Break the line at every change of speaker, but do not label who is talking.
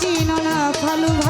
চিনো না ভালো